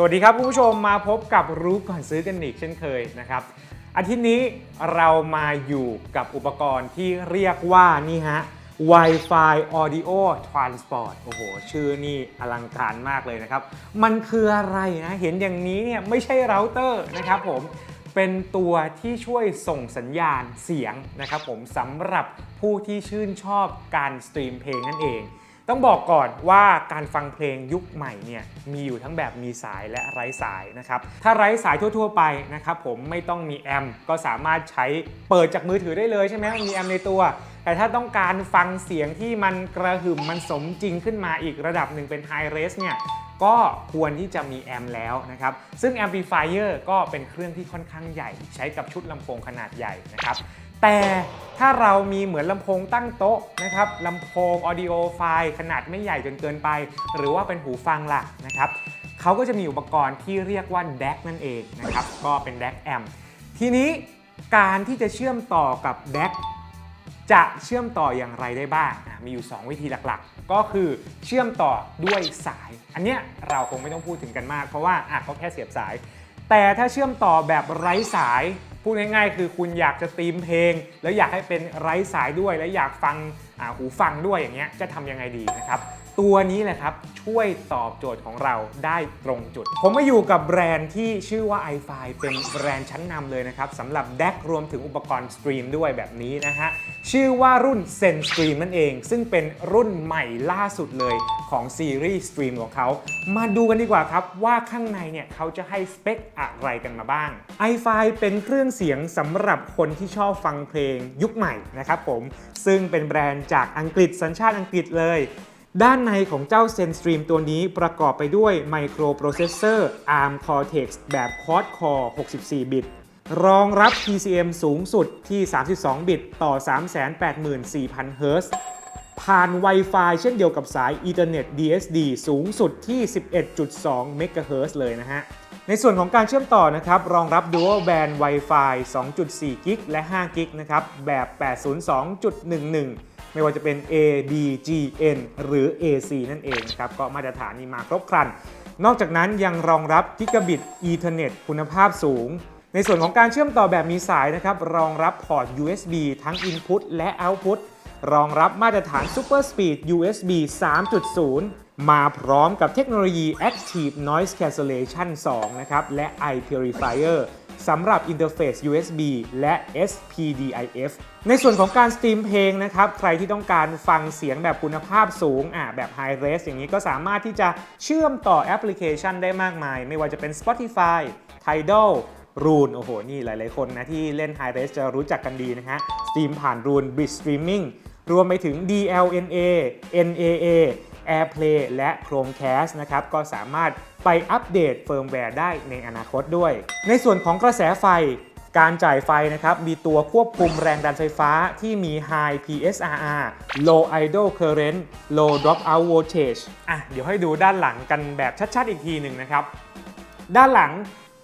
สวัสดีครับคุณผู้ชมมาพบกับรู้ก่อนซื้อกันอีกเช่นเคยนะครับอาทิตย์นี้เรามาอยู่กับอุปกรณ์ที่เรียกว่านี่ฮะ Wi-Fi Audio Transport โอ้โห ชื่อนี่อลังการมากเลยนะครับ มันคืออะไรนะ เห็นอย่างนี้เนี่ยไม่ใช่เราเตอร์นะครับผมเป็นตัวที่ช่วยส่งสัญญาณเสียงนะครับผมสำหรับผู้ที่ชื่นชอบการสตรีมเพลงนั่นเอง ต้องบอกก่อนว่าการฟังเพลงยุคใหม่เนี่ยมีอยู่ทั้งแบบมีสายและไร้สายนะครับถ้าไร้สายทั่ว ๆ ไปนะครับผมไม่ต้องมีแอมก็สามารถใช้เปิดจากมือถือได้เลยใช่ไหมมีแอมในตัว แต่ถ้าต้องการฟังเสียงที่มันกระหึ่มมันสมจริงขึ้นมาอีกระดับหนึ่งเป็นไฮเรสเนี่ยก็ควรที่จะมีแอมแล้วนะครับ ซึ่ง Amplifier ก็เป็นเครื่องที่ค่อนข้างใหญ่ ใช้กับชุดลำโพงขนาดใหญ่นะครับ แต่ถ้าเรามีเหมือนลำโพงตั้งโต๊ะนะครับลำโพง audio file ขนาดไม่ใหญ่จนเกินไป หรือว่าเป็นหูฟังล่ะนะครับเขาก็จะมีอุปกรณ์ที่เรียกว่า DAC นั่นเองนะครับ ก็เป็น DAC amp ทีนี้การที่จะเชื่อมต่อกับ DAC จะเชื่อมต่ออย่างไรได้บ้าง มีอยู่ 2 วิธีหลักๆ ก็คือเชื่อมต่อด้วยสาย อันเนี้ยเราคงไม่ต้องพูดถึงกันมาก เพราะว่าอะเขาแค่เสียบสาย แต่ถ้าเชื่อมต่อแบบไร้สาย พูดง่ายๆ คือคุณอยากจะตีมเพลง แล้วอยากให้เป็นไร้สายด้วย และอยากฟังหูฟังด้วยอย่างเงี้ยจะทำยังไงดีนะครับ ตัวนี้แหละครับ ช่วยตอบโจทย์ของเราได้ตรงจุด ผมมาอยู่กับแบรนด์ที่ชื่อว่า iFi เป็นแบรนด์ชั้นนำเลยนะครับสำหรับ DAC รวมถึงอุปกรณ์สตรีมด้วยแบบนี้นะฮะ ชื่อว่ารุ่น Zen Stream นั่นเอง ซึ่งเป็นรุ่นใหม่ล่าสุดเลยของซีรีส์สตรีมของเขา มาดูกันดีกว่าครับ ว่าข้างในเนี่ยเขาจะให้สเปคอะไรกันมาบ้าง iFi เป็นเครื่องเสียงสำหรับคนที่ชอบฟังเพลงยุคใหม่นะครับผมซึ่งเป็นแบรนด์จากอังกฤษสัญชาติอังกฤษเลย ด้านในของเจ้า ZenStream ตัวนี้ประกอบไปด้วยไมโครโปรเซสเซอร์ ARM Cortex แบบ Quad Core 64 บิต รองรับ PCM สูงสุดที่ 32 บิตต่อ 384,000 Hz ผ่าน Wi-Fi เช่นเดียวกับสาย Ethernet DSD สูงสุดที่ 11.2 MHz เลยนะฮะ ในส่วนของการเชื่อมต่อนะครับ รองรับ Dual Band Wi-Fi 2.4 กิกและ 5 กิกนะครับ แบบ 802.11 ไม่ว่าจะเป็น A B G N หรือ AC นั่นเองครับก็มาตรฐานนี้มาครบครัน นอกจากนั้นยังรองรับกิกะบิต Ethernet คุณภาพสูง ในส่วนของการเชื่อมต่อแบบมีสายนะครับรองรับพอร์ต USB ทั้ง Input และ Output รองรับมาตรฐาน Super Speed USB 3.0 มาพร้อมกับเทคโนโลยี Active Noise Cancellation 2 นะครับ และ Eye Purifier สำหรับอินเทอร์เฟซ USB และ SPDIF ในส่วนของการสตรีมเพลงนะครับ ใครที่ต้องการฟังเสียงแบบคุณภาพสูงอะแบบ High Res อย่างนี้ก็สามารถที่จะเชื่อมต่อแอปพลิเคชันได้มากมาย ไม่ว่าจะเป็น Spotify Tidal รูนโอ้โห นี่หลาย ๆ คนนะ ที่เล่น High Res จะรู้จักกันดีนะฮะ สตรีมผ่านรูน Bridge Streaming รวมไปถึง DLNA NAA AirPlay และ Chromecast นะครับ ก็สามารถไปอัปเดตเฟิร์มแวร์ได้ในอนาคตด้วย ในส่วนของกระแสไฟการจ่ายไฟนะครับ มีตัวควบคุมแรงดันไฟฟ้าที่มี High PSRR Low Idle Current Low Dropout Voltage อะ เดี๋ยวให้ดูด้านหลังกันแบบชัดๆอีกทีหนึ่งนะครับ ด้านหลัง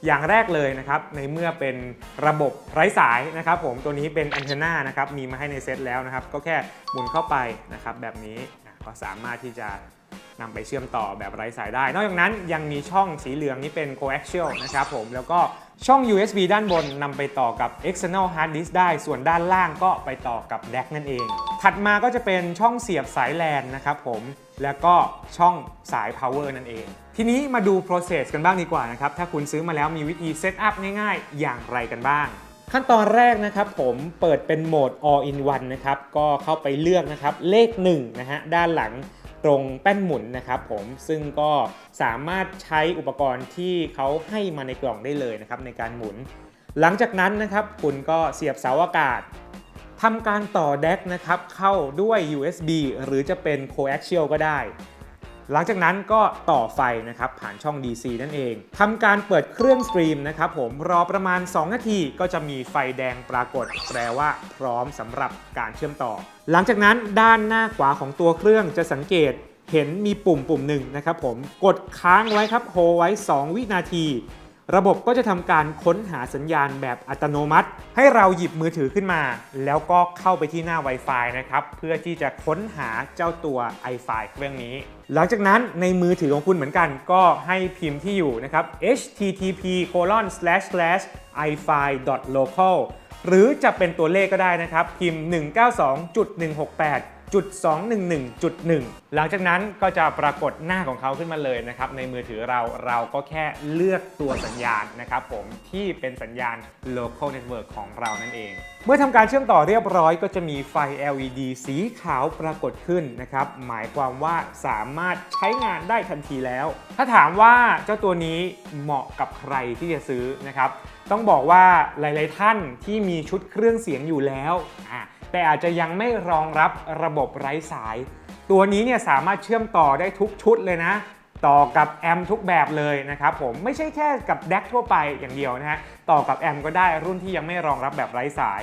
อย่างแรกเลยนะครับในเมื่อเป็นระบบไร้สายนะครับผมตัวนี้เป็นแอนเทนานะครับมีมาให้ในเซตแล้วนะครับก็แค่หมุนเข้าไปนะครับแบบนี้ก็สามารถที่จะนำไปเชื่อมต่อแบบไร้สายได้ นอกจากนั้นยังมีช่องสีเหลืองนี้เป็น coaxial นะครับผมแล้วก็ช่อง USB ด้านบนนำไปต่อกับ external hard disk ได้ ส่วนด้านล่างก็ไปต่อกับ DAC นั่นเอง ถัดมาก็จะเป็นช่องเสียบสายแลนนะครับผมแล้วก็ช่องสาย power นั่นเอง ทีนี้มาดู process กันบ้างดีกว่านะครับ ถ้าคุณซื้อมาแล้วมีวิธี set up ง่ายๆ อย่างไรกันบ้าง ขั้นตอนแรกนะครับผมเปิดเป็นโหมด all in one นะครับ ก็เข้าไปเลือกนะครับเลข1นะฮะด้านหลังตรงแป้นหมุนนะครับผมซึ่งก็สามารถใช้อุปกรณ์ที่เขาให้มาในกล่องได้เลยนะครับในการหมุน หลังจากนั้นนะครับคุณก็เสียบเสาอากาศทำการต่อ DAC นะครับเข้าด้วย USB หรือจะเป็น coaxial ก็ได้ หลังจากนั้นก็ต่อไฟนะครับผ่านช่อง DC นั่นเองทำการเปิดเครื่องสตรีมนะครับผมรอประมาณ 2 นาทีก็จะมีไฟแดงปรากฏ แปลว่าพร้อมสำหรับการเชื่อมต่อ หลังจากนั้นด้านหน้าขวาของตัวเครื่องจะสังเกตเห็นมีปุ่มปุ่มหนึ่งนะครับผมกดค้างไว้ครับโฮไว้ 2 วินาที ระบบก็จะทำการค้นหาสัญญาณแบบอัตโนมัติ ให้เราหยิบมือถือขึ้นมา แล้วก็เข้าไปที่หน้า Wi-Fi นะครับ เพื่อที่จะค้นหาเจ้าตัว i5 เครื่องนี้ หลังจากนั้นในมือถือของคุณเหมือนกัน ก็ให้พิมพ์ที่อยู่นะครับ http colon slash slash i5 local หรือจะเป็นตัวเลขก็ได้นะครับ พิมพ์ 192.168จุด 211.1 หลังจากนั้นก็จะปรากฏหน้าของเขาขึ้นมาเลยนะครับในมือถือเราเราก็แค่เลือกตัวสัญญาณนะครับผมที่เป็นสัญญาณ local network ของเรานั่นเอง เมื่อทำการเชื่อมต่อเรียบร้อย ก็จะมีไฟ LED สีขาวปรากฏขึ้นนะครับหมายความว่าสามารถใช้งานได้ทันทีแล้ว ถ้าถามว่าเจ้าตัวนี้เหมาะกับใครที่จะซื้อนะครับต้องบอกว่าหลาย ๆ ท่านที่มีชุดเครื่องเสียงอยู่แล้วอะ แต่อาจจะยังไม่รองรับระบบไร้สาย ตัวนี้เนี่ยสามารถเชื่อมต่อได้ทุกชุดเลยนะ ต่อกับแอมทุกแบบเลยนะครับผมไม่ใช่แค่กับแดกทั่วไปอย่างเดียวนะฮะต่อกับแอมก็ได้รุ่นที่ยังไม่รองรับแบบไร้สาย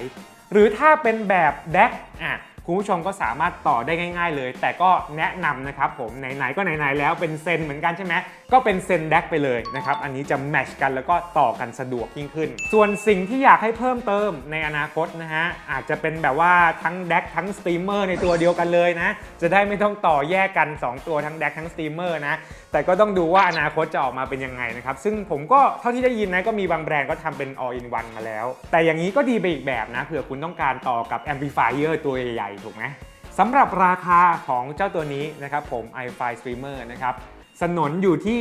หรือถ้าเป็นแบบแดกอะ คุณผู้ชมก็สามารถต่อได้ง่าย ๆ เลย แต่ก็แนะนำนะครับผมไหนๆก็ไหนๆแล้วเป็นเซนเหมือนกันใช่ไหมก็เป็นเซนแดกไปเลยนะครับอันนี้จะแมชกันแล้วก็ต่อกันสะดวกยิ่งขึ้น ส่วนสิ่งที่อยากให้เพิ่มเติมในอนาคตนะฮะอาจจะเป็นแบบว่าทั้งแดกทั้งสตรีมเมอร์ในตัวเดียวกันเลยนะจะได้ไม่ต้องต่อแยกกัน 2 ตัวทั้งแดกทั้งสตรีมเมอร์นะแต่ก็ต้องดูว่าอนาคตจะออกมาเป็นยังไงนะครับซึ่งผมก็เท่าที่ได้ยินนะก็มีบางแบรนด์ก็ทำเป็น all in one มาแล้ว แต่อย่างนี้ก็ดีไปอีกแบบนะเผื่อคุณต้องการต่อกับ amplifier ตัวใหญ่ถูกไหมสำหรับราคาของเจ้าตัวนี้นะครับผม i5 Streamer นะครับสนนอยู่ที่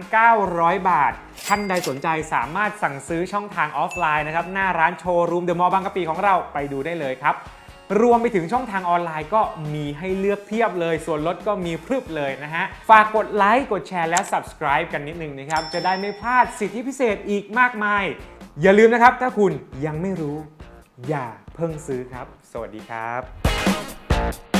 15,900 บาท ท่านใดสนใจสามารถสั่งซื้อช่องทางออฟไลน์นะครับหน้าร้านโชว์รูมเดอะมอลล์บางกะปิของเราไปดูได้เลยครับ รวมไปถึงช่องทางออนไลน์ก็มีให้เลือกเพียบเลย ส่วนลดก็มีพรึบเลยนะฮะ ฝากกดไลค์ กดแชร์และ subscribe กันนิดนึงนะครับ จะได้ไม่พลาดสิทธิพิเศษอีกมากมาย อย่าลืมนะครับถ้าคุณยังไม่รู้ อย่า เพิ่งซื้อครับ สวัสดีครับ